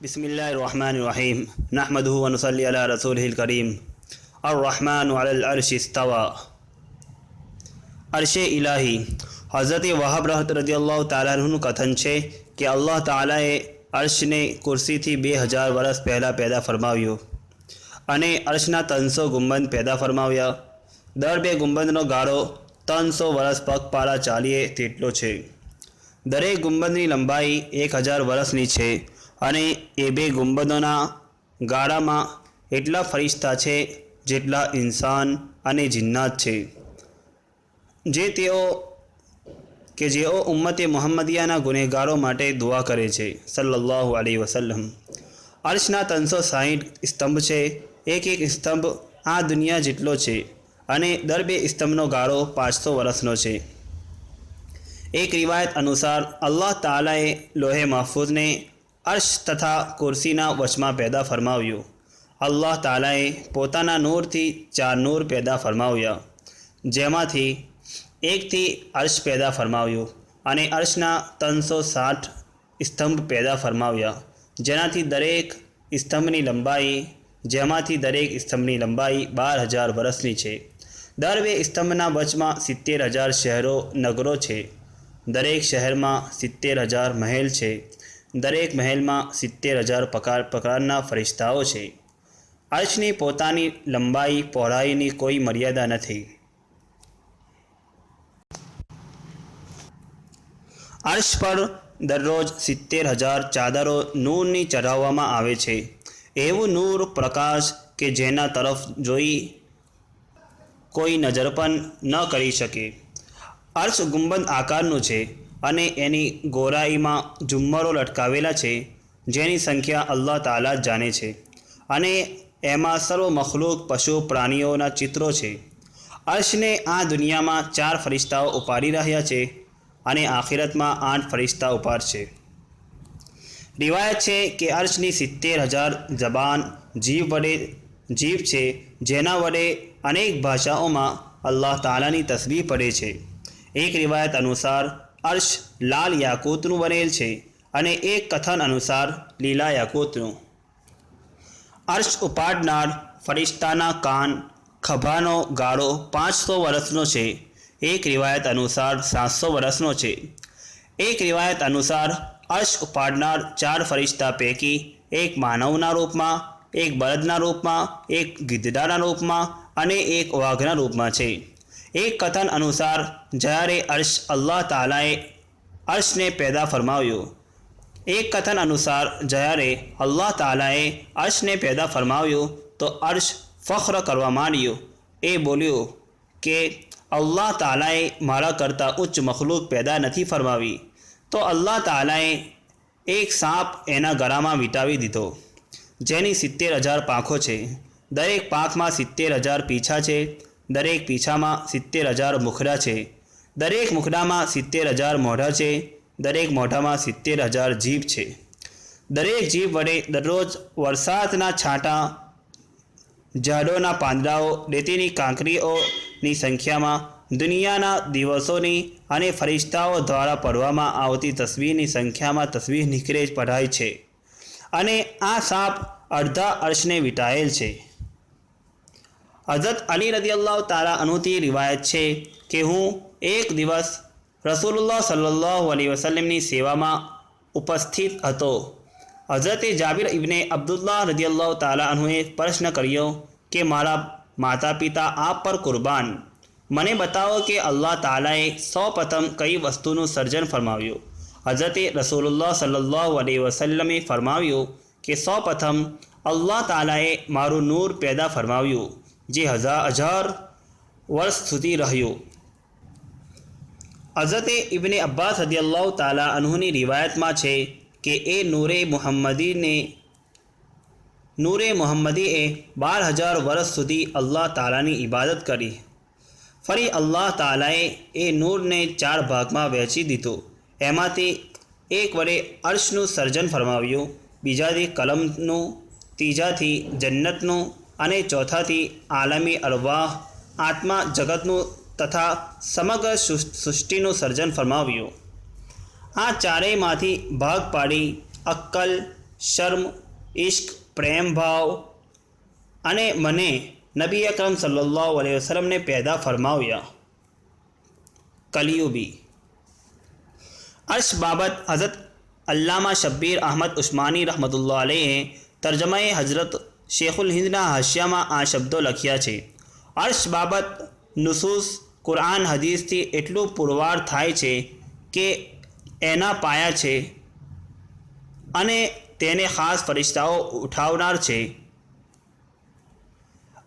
بسم الله الرحمن الرحيم نحمده ونصلي على رسوله الكريم الرحمن على العرش استوى અરશે ઇલાહી હઝરત વહાબ રહત રદિયલ્લાહ તાલાનું કથન છે કે અલ્લાહ તાલાએ અર્શને કુર્સીથી બે હજાર વર્ષ પહેલાં પેદા ફરમાવ્યો અને અર્શના ત્રણસો ગુંબદ પેદા ફરમાવ્યા દર બે ગુંબદનો ગાળો ત્રણસો વર્ષ પગપાળા ચાલીએ તેટલો છે દરેક ગુંબદની લંબાઈ એક હજાર વર્ષની છે અને એ બે ગુંબદોના ગાળામાં એટલા ફરિશ્તા છે જેટલા ઇન્સાન અને જિન્નાત છે. જે તેઓ કે જેઓ ઉમ્મતે મોહમ્મદિયાના ગુનેગારો માટે દુઆ કરે છે, સલ્લલ્લાહુ અલૈહિ વસલ્લમ. અર્શના ત્રણસો સાહીઠ સ્તંભ છે, એક એક સ્તંભ આ દુનિયા જેટલો છે અને દર બે સ્તંભનો ગાળો પાંચસો વર્ષનો છે. એક રિવાયત અનુસાર અલ્લાહ તાલાએ લોહે મહફૂઝને અર્શ તથા કુર્સીના વચમાં પેદા ફરમાવ્યું. અલ્લાહ તાલાએ પોતાના નૂરથી ચાર નૂર પેદા ફરમાવ્યા. જેમાંથી એકથી અર્શ પેદા ફરમાવ્યું અને અર્શના ત્રણસો સાઠ સ્તંભ પેદા ફરમાવ્યા. જેનાથી દરેક સ્તંભની લંબાઈ, જેમાંથી દરેક સ્તંભની લંબાઈ બાર હજાર વર્ષની છે. દર બે સ્તંભના વચમાં સિત્તેર હજાર શહેરો, નગરો છે. દરેક શહેરમાં સિત્તેર હજાર મહેલ છે. દરેક મહેલમાં સિત્તેર હજાર પ્રકાર પ્રકારના ફરિશ્તાઓ છે. અર્શની પોતાની લંબાઈ, પહોળાઈની કોઈ મર્યાદા નથી. અર્શ પર દરરોજ સિત્તેર હજાર ચાદરો નૂરની ચઢાવવામાં આવે છે. એવું નૂર પ્રકાશ કે જેના તરફ જોઈ કોઈ નજર પણ ન કરી શકે. અર્શ ગુંબદ આકારનું છે. અને એની ગોરાઈમાં ઝુમ્મરો લટકાવેલા છે, જેની સંખ્યા અલ્લાહ તાલા જ જાણે છે. અને એમાં સર્વ મખલૂક પશુ પ્રાણીઓના ચિત્રો છે. અર્શને આ દુનિયામાં ચાર ફરિશ્તાઓ ઉપાડી રહ્યા છે અને આખિરતમાં આઠ ફરિશ્તા ઉપાડશે રિવાયત છે કે અર્શની સિત્તેર હજાર જબાન જીવ વડે જીવ છે, જેના વડે અનેક ભાષાઓમાં અલ્લાહ તાલાની તસવી પડે છે. એક રિવાયત અનુસાર અર્શ લાલ યાકૂતનું બનેલ છે અને એક કથન અનુસાર લીલા યાકૂતનું. અર્શ ઉપાડનાર ફરિશ્તાના કાન ખભાનો ગાળો પાંચસો વર્ષનો છે. એક રિવાયત અનુસાર સાતસો વર્ષનો છે. એક રિવાયત અનુસાર અર્શ ઉપાડનાર ચાર ફરિશ્તા પૈકી એક માનવના રૂપમાં, એક બળદના રૂપમાં, એક ગીધડાના રૂપમાં અને એક વાઘના રૂપમાં છે. એક કથન અનુસાર, જ્યારે અર્શ અલ્લાહ તાલાએ અર્શને પેદા ફરમાવ્યો, એક કથન અનુસાર, જ્યારે અલ્લાહ તાલાએ અર્શને પેદા ફરમાવ્યો, તો અર્શ ફખ્ર કરવા માંડ્યો. એ બોલ્યો કે, અલ્લાહ તાલાએ મારા કરતાં ઉચ્ચ મખલૂક પેદા નથી ફરમાવી. તો અલ્લાહ તાલાએ એક સાપ એના ગળામાં વીંટાવી દીધો, જેની સિત્તેર હજાર પાંખો છે. દરેક પાંખમાં સિત્તેર હજાર પીછા છે. દરેક પીછામાં સિત્તેર હજાર મુખડા છે. દરેક મુખડામાં સિત્તેર હજાર મોઢા છે. દરેક મોઢામાં સિત્તેર હજાર જીભ છે. દરેક જીભ વડે દરરોજ વરસાદના છાંટા, ઝાડોના પાંદડાઓ, રેતીની કાંકરીઓની સંખ્યામાં દુનિયાના દિવસોની અને ફરિશ્તાઓ દ્વારા પડવામાં આવતી તસવીરની સંખ્યામાં તસવીર નીકળે જ પઢાય છે. અને આ સાપ અડધા અર્શને વિટાયેલ છે. હઝરત અલી રદિયલ્લાહ તારા અનુથી રિવાયત છે કે હું એક દિવસ રસૂલુલ્લાહ સલ્લાહ અલી વસલમની સેવામાં ઉપસ્થિત હતો. હઝરતે જાબિર ઇબને અબ્દુલ્લાહ રદિયલ્લાહ તાલા અનુએ પ્રશ્ન કર્યો કે, મારા માતા પિતા આપ પર કુરબાન. મને બતાવો કે અલ્લાહ તાલાએ સૌ પ્રથમ કઈ વસ્તુનું સર્જન ફરમાવ્યું? હઝરતે રસૂલુલ્લાહ સલ્લાહ અલી વસલ્લમે ફરમાવ્યું કે સૌ પ્રથમ અલ્લાહ તાલાએ મારું નૂર પેદા ફરમાવ્યું. જે હજાર હજાર વર્ષ સુધી રહ્યું. હઝરતે ઇબને અબ્બાસ હદિયલ્લાહ તાલા અનહુની રિવાયતમાં છે કે એ નૂરે મુહમ્મદીને, નૂરે મુહમ્મદીએ બાર હજાર વર્ષ સુધી અલ્લાહ તાલાની ઇબાદત કરી. ફરી અલ્લાહ તાલાએ એ નૂરને ચાર ભાગમાં વહેંચી દીધો. એમાંથી એક વડે અર્શનું સર્જન ફરમાવ્યું, બીજાથી કલમનું, ત્રીજાથી જન્નતનું અને ચોથાથી આલમી અરવાહ આત્મા જગતનું તથા સમગ્ર સૃષ્ટિનું સર્જન ફરમાવ્યું. આ ચારેયમાંથી ભાગ પાડી અક્કલ, શર્મ ઇશ્ક પ્રેમ ભાવ અને મને નબી અકરમ સલ્લલ્લાહુ અલૈહિ વસલમને પેદા ફરમાવ્યા. કલિયુબી અર્શ બાબત હઝરત અલ્લામા શબ્બીર અહમદ ઉસ્માની રહમતુલ્લા અલેહે તર્જમાએ હઝરત શેખુલ હિન્દના હાશિયામાં આ શબ્દો લખ્યા છે. અર્શ બાબત નુસુસ કુરાન હદીસથી એટલું પુરવાર થાય છે કે એના પાયા છે અને તેને ખાસ ફરિશ્તાઓ ઉઠાવનાર છે.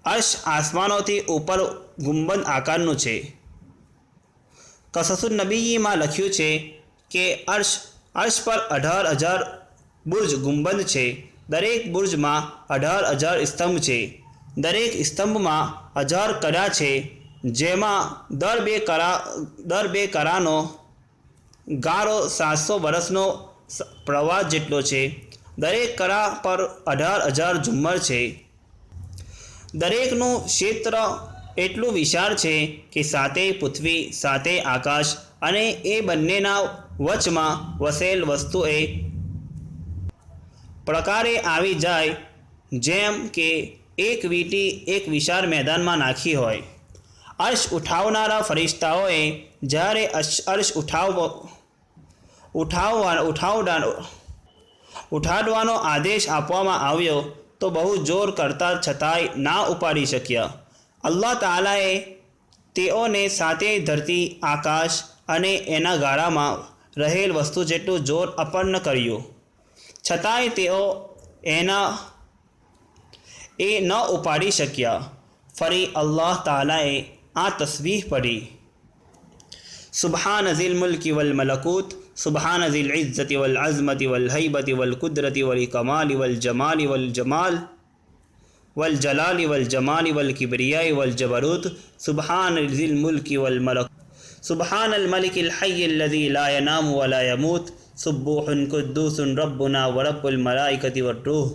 અર્શ આસમાનોથી ઉપર ગુંબદ આકારનું છે. કસસુલ નબીમાં લખ્યું છે કે અર્શ અર્શ પર અઢાર હજાર બુર્જ ગુંબદ છે. દરેક બુર્જમાં અઢાર હજાર સ્તંભ છે. દરેક સ્તંભમાં હજાર કડા છે, જેમાં દર બે કરા દર બે કરાનો ગાળો સાતસો વર્ષનો પ્રવાસ જેટલો છે. દરેક કરા પર અઢાર હજાર ઝુમ્મર છે. દરેકનું ક્ષેત્ર એટલું વિશાળ છે કે સાતે પૃથ્વી સાતે આકાશ અને એ બંનેના વચમાં વસેલ વસ્તુએ પ્રકારે આવી જાય, જેમ કે એક વીટી એક વિશાળ મેદાનમાં નાખી હોય. અર્શ ઉઠાવનારા ફરિશ્તાઓએ જ્યારે અર્શ ઉઠાવ, ઉઠાવવા ઉઠાવડા ઉઠાડવાનો આદેશ આપવામાં આવ્યો, તો બહુ જોર કરતા છતાંય ના ઉપાડી શક્યા. અલ્લાહ તાલાએ તેઓને સાથે ધરતી, આકાશ અને એના ગાળામાં રહેલ વસ્તુ જેટલું જોર અપન્ન કર્યું. છતાંય તેઓ એના એ ન ઉપાડી શક્યા. ફરી અલ્લાહ તાલાએ આ તસવીહ પડી સુબહાન ઝિલ મુલ્કી વલ મલકૂત, સુબહાન ઝિલ ઇઝ્ઝતિ વલ અઝમતિ વલ હૈબતિ વલ કુદરતી વલ કમાલી વલ જમાલી વલ જમાલ, વલ જલાલી વલ જમાલી વલ કિબરિયાઈ વલ જબરૂત સુબહાન ઝિલ મુલ્કી વલ મલક સુબહાન અલ મલિક અલ હૈ અલ્લઝી લા યનામ વલા યમૂત سبوح قدوس ربنا ورب الملائكة والروح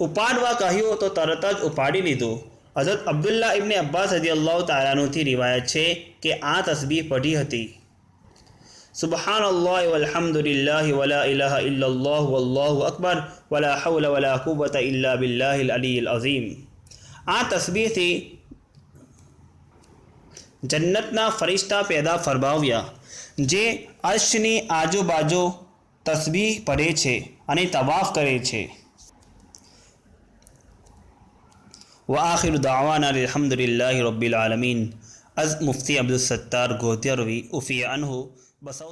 ઉપાડવા કહ્યું તો તરત જ ઉપાડી લીધું હઝરત અબ્દુલ્લા ઇબને અબ્બાસ હદી અલ્લાહ તાલાનુથી રિવાયત છે કે આ તસબીહ પઢી હતી સુબહાન અલ્લાહ વલહમદુલિલ્લાહ વલા ઇલાહા ઇલ્લલ્લાહ વલ્લાહુ અકબર વલા હૌલ વલા કુવત ઇલ્લા બિલ્લાહિલ અલીલ અઝીમ આ તસબીહથી જન્નતના ફરિશ્તા પેદા ફરમાવ્યા, જે અર્શની આજુબાજુ તસબી પડે છે અને તવાફ કરે છે. વાખિર દાવાના અલહમદુલિલ્લાહ રબ્બિલ આલમીન અઝ મુફ્તી અબ્દુલ સત્તાર ગોધ્યરવી ઉફિયા અનહુ, બસૌ